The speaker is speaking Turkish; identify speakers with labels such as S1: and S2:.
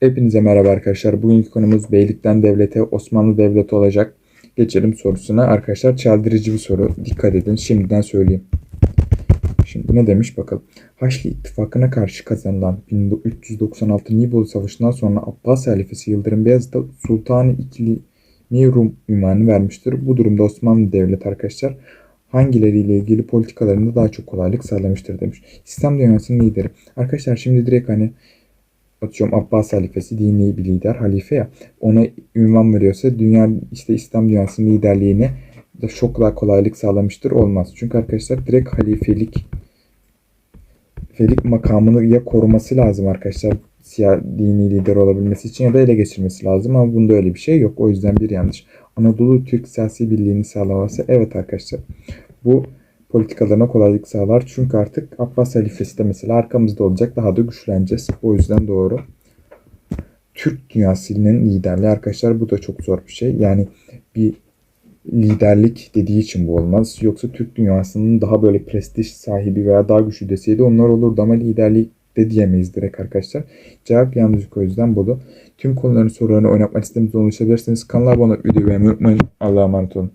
S1: Hepinize merhaba arkadaşlar. Bugünkü konumuz Beylikten Devleti, Osmanlı Devleti olacak. Geçelim sorusuna. Arkadaşlar çaldırıcı bir soru. Dikkat edin. Şimdiden söyleyeyim. Şimdi ne demiş bakalım. Haçlı İttifakı'na karşı kazanılan 1396 Nibolu Savaşı'ndan sonra Abbas halifesi Yıldırım Beyazıt'a Sultan-ı İklimi Rum ünvanı vermiştir. Bu durumda Osmanlı Devleti arkadaşlar hangileriyle ilgili politikalarında daha çok kolaylık sağlamıştır demiş. İslam dünyasının lideri. Arkadaşlar şimdi direkt hani atıyorum Abbas halifesi dini bir lider halife ya ona ünvan veriyorsa dünya işte İslam dünyasının liderliğine da daha kolaylık sağlamıştır olmaz. Çünkü arkadaşlar direkt halifelik felik makamını ya koruması lazım arkadaşlar siyah dini lider olabilmesi için ya da ele geçirmesi lazım ama bunda öyle bir şey yok. O yüzden bir yanlış. Anadolu Türk siyasi birliğini sağlaması evet arkadaşlar. Bu politikalarına kolaylık sağlar. Çünkü artık Abbas halifesi de mesela arkamızda olacak. Daha da güçleneceğiz. O yüzden doğru. Türk dünyasının liderliği arkadaşlar bu da çok zor bir şey. Yani bir liderlik dediği için bu olmaz. Yoksa Türk dünyasının daha böyle prestij sahibi veya daha güçlü deseydi onlar olurdu ama liderlik de diyemeyiz direkt arkadaşlar. Cevap yalnız o yüzden budu. Tüm konuların sorularını oynatmak istediğinizde ulaşabilirsiniz. Kanala abone videoyu beğenmeyi unutmayın. Allah'a emanet olun.